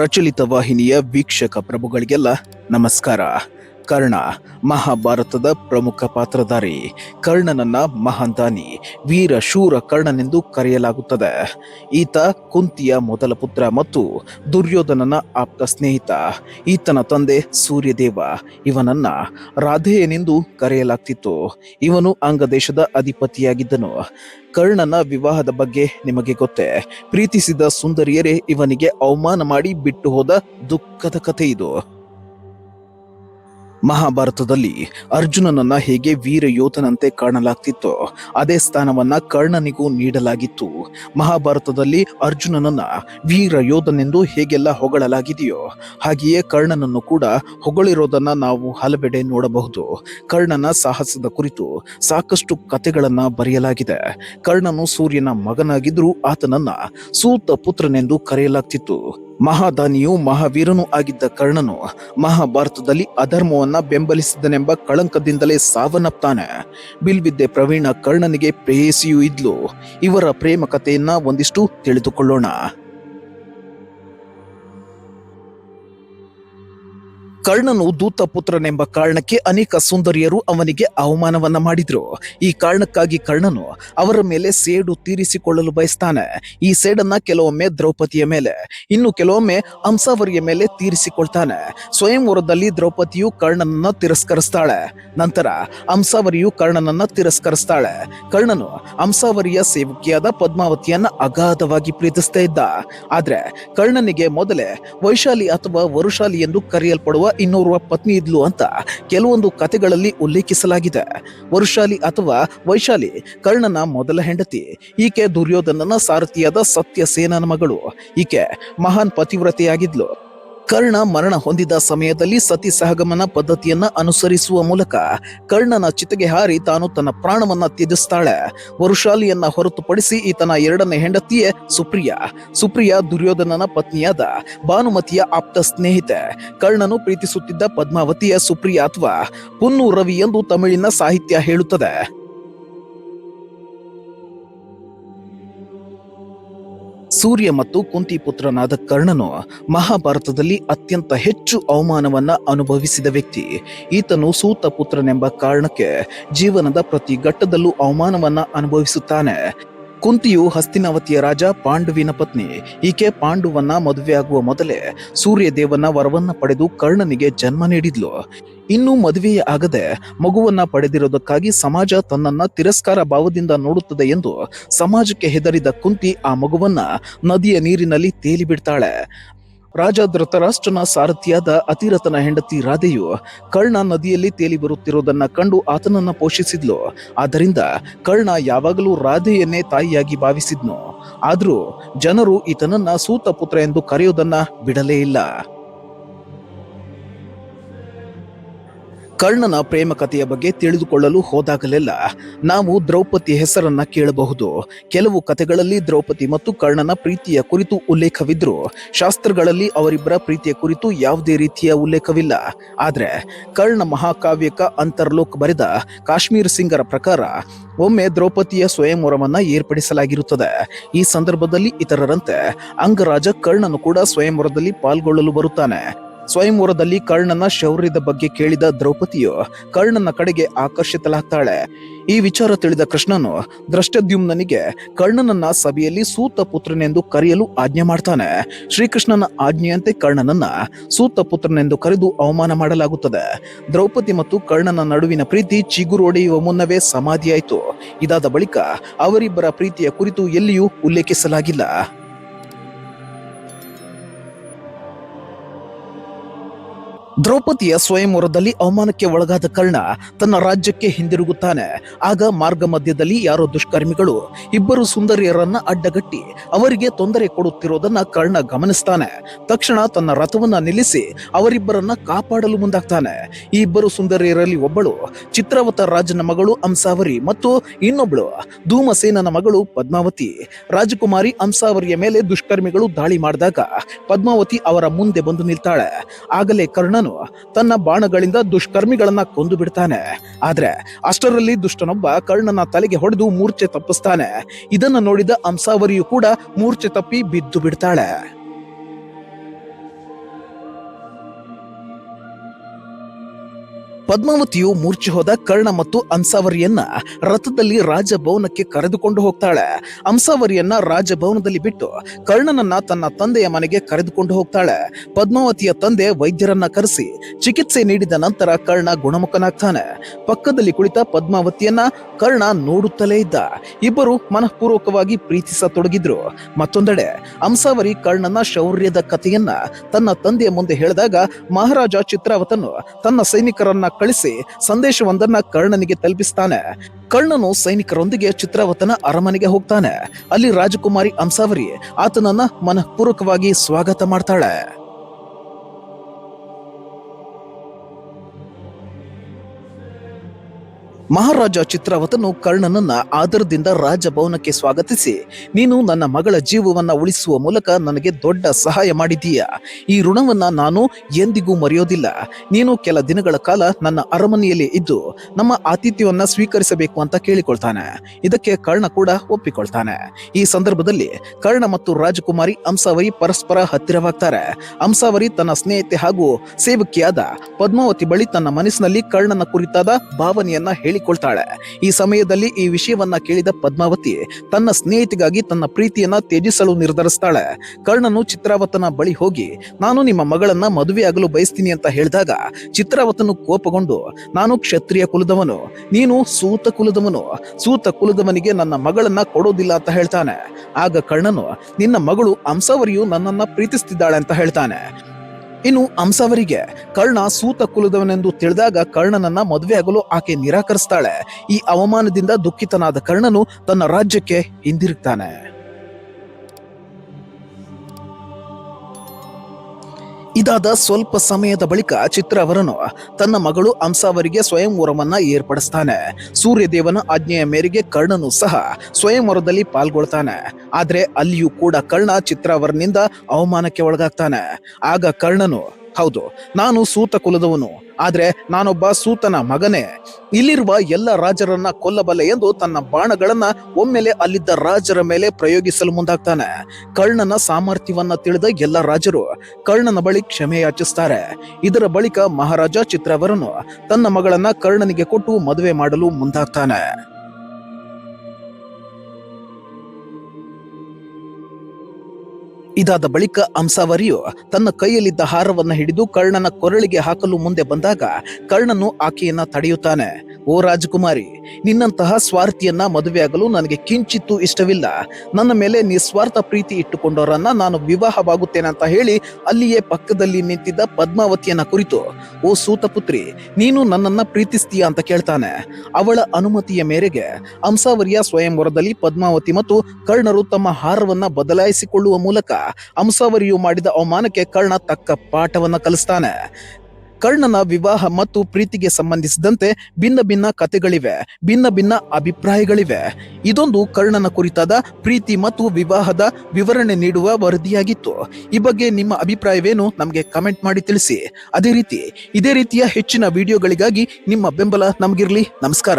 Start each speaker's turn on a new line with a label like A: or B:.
A: ಪ್ರಚಲಿತ ವಾಹಿನಿಯ ವೀಕ್ಷಕ ಪ್ರಭುಗಳಿಗೆಲ್ಲ ನಮಸ್ಕಾರ. ಕರ್ಣ ಮಹಾಭಾರತದ ಪ್ರಮುಖ ಪಾತ್ರಧಾರಿ. ಕರ್ಣನನ್ನ ಮಹಾಂತಾನಿ ವೀರ ಶೂರ ಕರ್ಣನೆಂದು ಕರೆಯಲಾಗುತ್ತದೆ. ಈತ ಕುಂತಿಯ ಮೊದಲ ಪುತ್ರ ಮತ್ತು ದುರ್ಯೋಧನನ ಆಪ್ತ ಸ್ನೇಹಿತ. ಈತನ ತಂದೆ ಸೂರ್ಯದೇವ, ಇವನನ್ನ ರಾಧೆಯನೆಂದು ಕರೆಯಲಾಗ್ತಿತ್ತು. ಇವನು ಅಂಗದೇಶದ ಅಧಿಪತಿಯಾಗಿದ್ದನು. ಕರ್ಣನ ವಿವಾಹದ ಬಗ್ಗೆ ನಿಮಗೆ ಗೊತ್ತೇ? ಪ್ರೀತಿಸಿದ ಸುಂದರಿಯರೇ ಇವನಿಗೆ ಅವಮಾನ ಮಾಡಿ ಬಿಟ್ಟು ಹೋದ ದುಃಖದ ಕಥೆ ಇದು ಮಹಾಭಾರತದಲ್ಲಿ ಅರ್ಜುನನನ್ನ ಹೇಗೆ ವೀರ ಯೋಧನಂತೆ ಕಾಣಲಾಗ್ತಿತ್ತೋ ಅದೇ ಸ್ಥಾನವನ್ನ ಕರ್ಣನಿಗೂ ನೀಡಲಾಗಿತ್ತು. ಮಹಾಭಾರತದಲ್ಲಿ ಅರ್ಜುನನನ್ನ ವೀರ ಯೋಧನೆಂದು ಹೇಗೆಲ್ಲ ಹೊಗಳಲಾಗಿದೆಯೋ ಹಾಗೆಯೇ ಕರ್ಣನನ್ನು ಕೂಡ ಹೊಗಳಿರೋದನ್ನ ನಾವು ಹಲವೆಡೆ ನೋಡಬಹುದು. ಕರ್ಣನ ಸಾಹಸದ ಕುರಿತು ಸಾಕಷ್ಟು ಕಥೆಗಳನ್ನ ಬರೆಯಲಾಗಿದೆ. ಕರ್ಣನು ಸೂರ್ಯನ ಮಗನಾಗಿದ್ರೂ ಆತನನ್ನ ಸೂತ ಪುತ್ರನೆಂದು ಕರೆಯಲಾಗ್ತಿತ್ತು. ಮಹಾದಾನಿಯು ಮಹಾವೀರನೂ ಆಗಿದ್ದ ಕರ್ಣನು ಮಹಾಭಾರತದಲ್ಲಿ ಅಧರ್ಮವನ್ನ ಬೆಂಬಲಿಸಿದನೆಂಬ ಕಳಂಕದಿಂದಲೇ ಸಾವನ್ನಪ್ತಾನೆ. ಬಿಲ್ವಿದ್ದೆ ಪ್ರವೀಣ ಕರ್ಣನಿಗೆ ಪ್ರೇಯಸಿಯೂ ಇದ್ಲು. ಇವರ ಪ್ರೇಮ ಕಥೆಯನ್ನ ಒಂದಿಷ್ಟು ತಿಳಿದುಕೊಳ್ಳೋಣ. ಕರ್ಣನು ದೂತ ಪುತ್ರನೆಂಬ ಕಾರಣಕ್ಕೆ ಅನೇಕ ಸುಂದರಿಯರು ಅವನಿಗೆ ಅವಮಾನವನ್ನ ಮಾಡಿದ್ರು. ಈ ಕಾರಣಕ್ಕಾಗಿ ಕರ್ಣನು ಅವರ ಮೇಲೆ ಸೇಡು ತೀರಿಸಿಕೊಳ್ಳಲು ಬಯಸ್ತಾನೆ. ಈ ಸೇಡನ್ನ ಕೆಲವೊಮ್ಮೆ ದ್ರೌಪದಿಯ ಮೇಲೆ, ಇನ್ನು ಕೆಲವೊಮ್ಮೆ ಹಂಸಾವರಿಯ ಮೇಲೆ ತೀರಿಸಿಕೊಳ್ತಾನೆ. ಸ್ವಯಂವರದಲ್ಲಿ ದ್ರೌಪದಿಯು ಕರ್ಣನನ್ನ ತಿರಸ್ಕರಿಸ್ತಾಳೆ. ನಂತರ ಹಂಸಾವರಿಯು ಕರ್ಣನನ್ನ ತಿರಸ್ಕರಿಸ್ತಾಳೆ. ಕರ್ಣನು ಹಂಸಾವರಿಯ ಸೇವಕಿಯಾದ ಪದ್ಮಾವತಿಯನ್ನ ಅಗಾಧವಾಗಿ ಪ್ರೀತಿಸ್ತಾ ಇದ್ದ. ಆದ್ರೆ ಕರ್ಣನಿಗೆ ಮೊದಲೇ ವೈಶಾಲಿ ಅಥವಾ ವರುಶಾಲಿ ಎಂದು ಕರೆಯಲ್ಪಡುವ ಇನ್ನೋರ್ವ ಪತ್ನಿ ಇದ್ಲು ಅಂತ ಕೆಲವೊಂದು ಕಥೆಗಳಲ್ಲಿ ಉಲ್ಲೇಖಿಸಲಾಗಿದೆ. ವರುಷಾಲಿ ಅಥವಾ ವೈಶಾಲಿ ಕರ್ಣನ ಮೊದಲ ಹೆಂಡತಿ, ಈಕೆ ದುರ್ಯೋಧನನ ಸಾರಥಿಯಾದ ಸತ್ಯಸೇನನ ಮಗಳು. ಈಕೆ ಮಹಾನ್ ಪತಿವ್ರತೆಯಾಗಿದ್ಲು. ಕರ್ಣ ಮರಣ ಹೊಂದಿದ ಸಮಯದಲ್ಲಿ ಸತಿ ಸಹಗಮನ ಪದ್ಧತಿಯನ್ನ ಅನುಸರಿಸುವ ಮೂಲಕ ಕರ್ಣನ ಚಿತೆಗೆ ಹಾರಿ ತಾನು ತನ್ನ ಪ್ರಾಣವನ್ನ ತ್ಯಜಿಸ್ತಾಳೆ. ವರುಷಾಲಿಯನ್ನ ಹೊರತುಪಡಿಸಿ ಈತನ ಎರಡನೇ ಹೆಂಡತಿಯೇ ಸುಪ್ರಿಯ. ಸುಪ್ರಿಯ ದುರ್ಯೋಧನನ ಪತ್ನಿಯಾದ ಭಾನುಮತಿಯ ಆಪ್ತ ಸ್ನೇಹಿತೆ. ಕರ್ಣನು ಪ್ರೀತಿಸುತ್ತಿದ್ದ ಪದ್ಮಾವತಿಯ ಸುಪ್ರಿಯ ಅಥವಾ ಪುನ್ನು ರವಿ ಎಂದು ತಮಿಳಿನ ಸಾಹಿತ್ಯ ಹೇಳುತ್ತದೆ. ಸೂರ್ಯ ಮತ್ತು ಕುಂತಿ ಪುತ್ರನಾದ ಕರ್ಣನು ಮಹಾಭಾರತದಲ್ಲಿ ಅತ್ಯಂತ ಹೆಚ್ಚು ಅವಮಾನವನ್ನ ಅನುಭವಿಸಿದ ವ್ಯಕ್ತಿ. ಈತನು ಸೂತ ಪುತ್ರನೆಂಬ ಕಾರಣಕ್ಕೆ ಜೀವನದ ಪ್ರತಿ ಘಟ್ಟದಲ್ಲೂ ಅವಮಾನವನ್ನ ಅನುಭವಿಸುತ್ತಾನೆ. ಕುಂತಿಯು ಹಸ್ತಿನಾವತಿಯ ರಾಜ ಪಾಂಡುವಿನ ಪತ್ನಿ. ಈಕೆ ಪಾಂಡುವನ್ನ ಮದುವೆಯಾಗುವ ಮೊದಲೇ ಸೂರ್ಯದೇವನ ವರವನ್ನ ಪಡೆದು ಕರ್ಣನಿಗೆ ಜನ್ಮ ನೀಡಿದ್ಲು. ಇನ್ನು ಮದುವೆಯೇ ಆಗದೆ ಮಗುವನ್ನ ಪಡೆದಿರೋದಕ್ಕಾಗಿ ಸಮಾಜ ತನ್ನನ್ನ ತಿರಸ್ಕಾರ ಭಾವದಿಂದ ನೋಡುತ್ತದೆ ಎಂದು ಸಮಾಜಕ್ಕೆ ಹೆದರಿದ ಕುಂತಿ ಆ ಮಗುವನ್ನ ನದಿಯ ನೀರಿನಲ್ಲಿ ತೇಲಿ ಬಿಡ್ತಾಳೆ. ರಾಜ ಧೃತರಾಷ್ಟ್ರನ ಸಾರಥಿಯಾದ ಅತಿರಥನ ಹೆಂಡತಿ ರಾಧೆಯು ಕರ್ಣ ನದಿಯಲ್ಲಿ ತೇಲಿ ಬರುತ್ತಿರುವುದನ್ನ ಕಂಡು ಆತನನ್ನ ಪೋಷಿಸಿದ್ಲು. ಆದ್ದರಿಂದ ಕರ್ಣ ಯಾವಾಗಲೂ ರಾಧೆಯನ್ನೇ ತಾಯಿಯಾಗಿ ಭಾವಿಸಿದ್ನು. ಆದರೂ ಜನರು ಈತನನ್ನ ಸೂತ ಪುತ್ರ ಎಂದು ಕರೆಯುವುದನ್ನ ಬಿಡಲೇ ಇಲ್ಲ. ಕರ್ಣನ ಪ್ರೇಮ ಕಥೆಯ ಬಗ್ಗೆ ತಿಳಿದುಕೊಳ್ಳಲು ಹೋದಾಗಲೆಲ್ಲ ನಾವು ದ್ರೌಪದಿ ಹೆಸರನ್ನ ಕೇಳಬಹುದು. ಕೆಲವು ಕಥೆಗಳಲ್ಲಿ ದ್ರೌಪದಿ ಮತ್ತು ಕರ್ಣನ ಪ್ರೀತಿಯ ಕುರಿತು ಉಲ್ಲೇಖವಿದ್ರು, ಶಾಸ್ತ್ರಗಳಲ್ಲಿ ಅವರಿಬ್ಬರ ಪ್ರೀತಿಯ ಕುರಿತು ಯಾವುದೇ ರೀತಿಯ ಉಲ್ಲೇಖವಿಲ್ಲ. ಆದರೆ, ಕರ್ಣ ಮಹಾಕಾವ್ಯಕ ಅಂತರ್ಲೋಕ್ ಬರೆದ ಕಾಶ್ಮೀರ್ ಸಿಂಗರ ಪ್ರಕಾರ ಒಮ್ಮೆ ದ್ರೌಪದಿಯ ಸ್ವಯಂವರವನ್ನ ಏರ್ಪಡಿಸಲಾಗಿರುತ್ತದೆ. ಈ ಸಂದರ್ಭದಲ್ಲಿ ಇತರರಂತೆ ಅಂಗರಾಜ ಕರ್ಣನು ಕೂಡ ಸ್ವಯಂವರದಲ್ಲಿ ಪಾಲ್ಗೊಳ್ಳಲು ಬರುತ್ತಾನೆ. ಸ್ವಯಂವರದಲ್ಲಿ ಕರ್ಣನ ಶೌರ್ಯದ ಬಗ್ಗೆ ಕೇಳಿದ ದ್ರೌಪದಿಯು ಕರ್ಣನ ಕಡೆಗೆ ಆಕರ್ಷಿತಲಾಗ್ತಾಳೆ ಈ ವಿಚಾರ ತಿಳಿದ ಕೃಷ್ಣನು ದ್ರಷ್ಟದ್ಯುಮ್ನನಿಗೆ ಕರ್ಣನನ್ನ ಸಭೆಯಲ್ಲಿ ಸೂತ ಪುತ್ರನೆಂದು ಕರೆಯಲು ಆಜ್ಞೆ ಮಾಡ್ತಾನೆ. ಶ್ರೀಕೃಷ್ಣನ ಆಜ್ಞೆಯಂತೆ ಕರ್ಣನನ್ನ ಸೂತ ಪುತ್ರನೆಂದು ಕರೆದು ಅವಮಾನ ಮಾಡಲಾಗುತ್ತದೆ. ದ್ರೌಪದಿ ಮತ್ತು ಕರ್ಣನ ನಡುವಿನ ಪ್ರೀತಿ ಚಿಗುರೊಡೆಯುವ ಮುನ್ನವೇ ಸಮಾಧಿಯಾಯಿತು. ಇದಾದ ಬಳಿಕ ಅವರಿಬ್ಬರ ಪ್ರೀತಿಯ ಕುರಿತು ಎಲ್ಲಿಯೂ ಉಲ್ಲೇಖಿಸಲಾಗಿಲ್ಲ. ದ್ರೌಪದಿಯ ಸ್ವಯಂವರದಲ್ಲಿ ಅವಮಾನಕ್ಕೆ ಒಳಗಾದ ಕರ್ಣ ತನ್ನ ರಾಜ್ಯಕ್ಕೆ ಹಿಂದಿರುಗುತ್ತಾನೆ. ಆಗ ಮಾರ್ಗ ಮಧ್ಯದಲ್ಲಿ ಯಾರೋ ದುಷ್ಕರ್ಮಿಗಳು ಇಬ್ಬರು ಸುಂದರಿಯರನ್ನ ಅಡ್ಡಗಟ್ಟಿ ಅವರಿಗೆ ತೊಂದರೆ ಕೊಡುತ್ತಿರೋದನ್ನ ಕರ್ಣ ಗಮನಿಸ್ತಾನೆ. ತಕ್ಷಣ ತನ್ನ ರಥವನ್ನ ನಿಲ್ಲಿಸಿ ಅವರಿಬ್ಬರನ್ನ ಕಾಪಾಡಲು ಮುಂದಾಗ್ತಾನೆ. ಈ ಇಬ್ಬರು ಸುಂದರಿಯರಲ್ಲಿ ಒಬ್ಬಳು ಚಿತ್ರವತ ರಾಜನ ಮಗಳು ಅಂಸಾವರಿ ಮತ್ತು ಇನ್ನೊಬ್ಬಳು ಧೂಮಸೇನನ ಮಗಳು ಪದ್ಮಾವತಿ. ರಾಜಕುಮಾರಿ ಅಂಸಾವರಿಯ ಮೇಲೆ ದುಷ್ಕರ್ಮಿಗಳು ದಾಳಿ ಮಾಡಿದಾಗ ಪದ್ಮಾವತಿ ಅವರ ಮುಂದೆ ಬಂದು ನಿಲ್ತಾಳೆ. ಆಗಲೇ ಕರ್ಣನು ತನ್ನ ಬಾಣಗಳಿಂದ ದುಷ್ಕರ್ಮಿಗಳನ್ನ ಕೊಂದು ಬಿಡ್ತಾನೆ. ಆದ್ರೆ ಅಷ್ಟರಲ್ಲಿ ದುಷ್ಟನೊಬ್ಬ ಕರ್ಣನ ತಲೆಗೆ ಹೊಡೆದು ಮೂರ್ಛೆ ತಪ್ಪಿಸ್ತಾನೆ. ಇದನ್ನ ನೋಡಿದ ಅಂಸಾವರಿಯು ಕೂಡ ಮೂರ್ಛೆ ತಪ್ಪಿ ಬಿದ್ದು ಬಿಡ್ತಾಳೆ. ಪದ್ಮಾವತಿಯು ಮೂರ್ಛೆ ಹೋದ ಕರ್ಣ ಮತ್ತು ಅಂಸಾವರಿಯನ್ನ ರಥದಲ್ಲಿ ರಾಜಭವನಕ್ಕೆ ಕರೆದುಕೊಂಡು ಹೋಗ್ತಾಳೆ. ಅಂಸಾವರಿಯನ್ನ ರಾಜಭವನದಲ್ಲಿ ಬಿಟ್ಟು ಕರ್ಣನನ್ನ ತನ್ನ ತಂದೆಯ ಮನೆಗೆ ಕರೆದುಕೊಂಡು ಹೋಗ್ತಾಳೆ. ಪದ್ಮಾವತಿಯ ತಂದೆ ವೈದ್ಯರನ್ನ ಕರೆಸಿ ಚಿಕಿತ್ಸೆ ನೀಡಿದ ನಂತರ ಕರ್ಣ ಗುಣಮುಖನಾಗ್ತಾನೆ. ಪಕ್ಕದಲ್ಲಿ ಕುಳಿತ ಪದ್ಮಾವತಿಯನ್ನ ಕರ್ಣ ನೋಡುತ್ತಲೇ ಇದ್ದ. ಇಬ್ಬರು ಮನಃಪೂರ್ವಕವಾಗಿ ಪ್ರೀತಿಸತೊಡಗಿದ್ರು. ಮತ್ತೊಂದೆಡೆ ಅಂಸಾವರಿ ಕರ್ಣನ ಶೌರ್ಯದ ಕಥೆಯನ್ನ ತನ್ನ ತಂದೆಯ ಮುಂದೆ ಹೇಳಿದಾಗ ಮಹಾರಾಜ ಚಿತ್ರಾವತನು ತನ್ನ ಸೈನಿಕರನ್ನ ಕಳಿಸಿ ಸಂದೇಶವೊಂದನ್ನ ಕರ್ಣನಿಗೆ ತಲುಪಿಸ್ತಾನೆ. ಕರ್ಣನು ಸೈನಿಕರೊಂದಿಗೆ ಚಿತ್ರವತನ ಅರಮನೆಗೆ ಹೋಗ್ತಾನೆ. ಅಲ್ಲಿ ರಾಜಕುಮಾರಿ ಅಂಸಾವರಿ ಆತನನ್ನ ಮನಃಪೂರ್ವಕವಾಗಿ ಸ್ವಾಗತ ಮಾಡ್ತಾಳೆ. ಮಹಾರಾಜ ಚಿತ್ರಾವತನು ಕರ್ಣನನ್ನ ಆದರದಿಂದ ರಾಜಭವನಕ್ಕೆ ಸ್ವಾಗತಿಸಿ, ನೀನು ನನ್ನ ಮಗಳ ಜೀವವನ್ನ ಉಳಿಸುವ ಮೂಲಕ ನನಗೆ ದೊಡ್ಡ ಸಹಾಯ ಮಾಡಿದೀಯ ಈ ಋಣವನ್ನ ನಾನು ಎಂದಿಗೂ ಮರೆಯೋದಿಲ್ಲ. ನೀನು ಕೆಲ ದಿನಗಳ ಕಾಲ ನನ್ನ ಅರಮನೆಯಲ್ಲಿ ಇದ್ದು, ನಮ್ಮ ಆತಿಥ್ಯವನ್ನ ಸ್ವೀಕರಿಸಬೇಕು ಅಂತ ಕೇಳಿಕೊಳ್ತಾನೆ. ಇದಕ್ಕೆ ಕರ್ಣ ಕೂಡ ಒಪ್ಪಿಕೊಳ್ತಾನೆ. ಈ ಸಂದರ್ಭದಲ್ಲಿ ಕರ್ಣ ಮತ್ತು ರಾಜಕುಮಾರಿ ಅಂಸಾವರಿ ಪರಸ್ಪರ ಹತ್ತಿರವಾಗ್ತಾರೆ. ಅಂಸಾವರಿ ತನ್ನ ಸ್ನೇಹಿತೆ ಹಾಗೂ ಸೇವಕಿಯಾದ ಪದ್ಮಾವತಿ ಬಳಿ ತನ್ನ ಮನಸ್ಸಿನಲ್ಲಿ ಕರ್ಣನ ಕುರಿತಾದ ಭಾವನೆಯನ್ನ ಹೇಳಿಕೊಳ್ತಾಳೆ ಈ ಸಮಯದಲ್ಲಿ ಈ ವಿಷಯವನ್ನ ಕೇಳಿದ ಪದ್ಮಾವತಿ ತನ್ನ ಸ್ನೇಹಿತಿಗಾಗಿ ತನ್ನ ಪ್ರೀತಿಯನ್ನ ತ್ಯಜಿಸಲು ನಿರ್ಧರಿಸ್ತಾಳೆ. ಕರ್ಣನು ಚಿತ್ರಾವತನ ಬಳಿ ಹೋಗಿ, ನಾನು ನಿಮ್ಮ ಮಗಳನ್ನ ಮದುವೆಯಾಗಲು ಬಯಸ್ತೀನಿ ಅಂತ ಹೇಳಿದಾಗ ಚಿತ್ರಾವತನು ಕೋಪಗೊಂಡು, ನಾನು ಕ್ಷತ್ರಿಯ ಕುಲದವನು, ನೀನು ಸೂತ ಕುಲದವನು, ಸೂತ ಕುಲದವನಿಗೆ ನನ್ನ ಮಗಳನ್ನ ಕೊಡೋದಿಲ್ಲ ಅಂತ ಹೇಳ್ತಾನೆ. ಆಗ ಕರ್ಣನು, ನಿನ್ನ ಮಗಳು ಅಂಸವರಿಯು ನನ್ನನ್ನ ಪ್ರೀತಿಸ್ತಿದ್ದಾಳೆ ಅಂತ ಹೇಳ್ತಾನೆ. ಇನ್ನು ಹಂಸವರಿಗೆ ಕರ್ಣ ಸೂತ ಕುಲದವನೆಂದು ತಿಳಿದಾಗ ಕರ್ಣನನ್ನ ಮದುವೆಯಾಗಲು ಆಕೆ ನಿರಾಕರಿಸ್ತಾಳೆ. ಈ ಅವಮಾನದಿಂದ ದುಃಖಿತನಾದ ಕರ್ಣನು ತನ್ನ ರಾಜ್ಯಕ್ಕೆ ಹಿಂದಿರುಗ್ತಾನೆ. ಇದಾದ ಸ್ವಲ್ಪ ಸಮಯದ ಬಳಿಕ ಚಿತ್ರವರನು ತನ್ನ ಮಗಳು ಅಂಸಾವರಿಗೆ ಸ್ವಯಂವರವನ್ನ ಏರ್ಪಡಿಸ್ತಾನೆ. ಸೂರ್ಯದೇವನ ಆಜ್ಞೆಯ ಮೇರೆಗೆ ಕರ್ಣನು ಸಹ ಸ್ವಯಂವರದಲ್ಲಿ ಪಾಲ್ಗೊಳ್ತಾನೆ. ಆದ್ರೆ ಅಲ್ಲಿಯೂ ಕೂಡ ಕರ್ಣ ಚಿತ್ರಾವರನಿಂದ ಅವಮಾನಕ್ಕೆ ಒಳಗಾಗ್ತಾನೆ. ಆಗ ಕರ್ಣನು ಹೌದು, ನಾನು ಸೂತ ಕುಲದವನು, ಆದ್ರೆ ನಾನೊಬ್ಬ ಸೂತನ ಮಗನೇ. ಇಲ್ಲಿರುವ ಎಲ್ಲ ರಾಜರನ್ನ ಕೊಲ್ಲಬಲ್ಲೆ ಎಂದು ತನ್ನ ಬಾಣಗಳನ್ನ ಒಮ್ಮೆಲೆ ಅಲ್ಲಿದ್ದ ರಾಜರ ಮೇಲೆ ಪ್ರಯೋಗಿಸಲು ಮುಂದಾಗ್ತಾನೆ. ಕರ್ಣನ ಸಾಮರ್ಥ್ಯವನ್ನ ತಿಳಿದ ಎಲ್ಲ ರಾಜರು ಕರ್ಣನ ಬಳಿ ಕ್ಷಮೆ ಯಾಚಿಸ್ತಾರೆ. ಇದರ ಬಳಿಕ ಮಹಾರಾಜ ಚಿತ್ರವರನು ತನ್ನ ಮಗಳನ್ನ ಕರ್ಣನಿಗೆ ಕೊಟ್ಟು ಮದುವೆ ಮಾಡಲು ಮುಂದಾಗ್ತಾನೆ. ಇದಾದ ಬಳಿಕ ಅಂಸಾವರಿಯು ತನ್ನ ಕೈಯಲ್ಲಿದ್ದ ಹಾರವನ್ನ ಹಿಡಿದು ಕರ್ಣನ ಕೊರಳಿಗೆ ಹಾಕಲು ಮುಂದೆ ಬಂದಾಗ ಕರ್ಣನು ಆಕೆಯನ್ನ ತಡೆಯುತ್ತಾನೆ, ಓ ರಾಜಕುಮಾರಿ, ನಿನ್ನಂತಹ ಸ್ವಾರ್ಥಿಯನ್ನ ಮದುವೆಯಾಗಲು ನನಗೆ ಕಿಂಚಿತ್ತೂ ಇಷ್ಟವಿಲ್ಲ. ನನ್ನ ಮೇಲೆ ನಿಸ್ವಾರ್ಥ ಪ್ರೀತಿ ಇಟ್ಟುಕೊಂಡವರನ್ನ ನಾನು ವಿವಾಹವಾಗುತ್ತೇನೆ ಅಂತ ಹೇಳಿ ಅಲ್ಲಿಯೇ ಪಕ್ಕದಲ್ಲಿ ನಿಂತಿದ್ದ ಪದ್ಮಾವತಿಯನ್ನ ಕುರಿತು, ಓ ಸೂತಪುತ್ರಿ, ನೀನು ನನ್ನನ್ನ ಪ್ರೀತಿಸ್ತೀಯಾ ಅಂತ ಕೇಳ್ತಾನೆ. ಅವಳ ಅನುಮತಿಯ ಮೇರೆಗೆ ಅಂಸಾವರಿಯ ಸ್ವಯಂವರದಲ್ಲಿ ಪದ್ಮಾವತಿ ಮತ್ತು ಕರ್ಣರು ತಮ್ಮ ಹಾರವನ್ನ ಬದಲಾಯಿಸಿಕೊಳ್ಳುವ ಮೂಲಕ ಅಂಸಾವರಿಯು ಮಾಡಿದ ಅವಮಾನಕ್ಕೆ ಕರ್ಣ ತಕ್ಕ ಪಾಠವನ್ನ ಕಲಿಸ್ತಾನೆ. ಕರ್ಣನ ವಿವಾಹ ಮತ್ತು ಪ್ರೀತಿಗೆ ಸಂಬಂಧಿಸಿದಂತೆ ಭಿನ್ನ ಭಿನ್ನ ಕಥೆಗಳಿವೆ, ಭಿನ್ನ ಭಿನ್ನ ಅಭಿಪ್ರಾಯಗಳಿವೆ. ಇದೊಂದು ಕರ್ಣನ ಕುರಿತಾದ ಪ್ರೀತಿ ಮತ್ತು ವಿವಾಹದ ವಿವರಣೆ ನೀಡುವ ವರದಿಯಾಗಿತ್ತು. ಈ ಬಗ್ಗೆ ನಿಮ್ಮ ಅಭಿಪ್ರಾಯವೇನು ನಮಗೆ ಕಮೆಂಟ್ ಮಾಡಿ ತಿಳಿಸಿ. ಅದೇ ರೀತಿ, ಇದೇ ರೀತಿಯ ಹೆಚ್ಚಿನ ವಿಡಿಯೋಗಳಿಗಾಗಿ ನಿಮ್ಮ ಬೆಂಬಲ ನಮಗಿರಲಿ. ನಮಸ್ಕಾರ.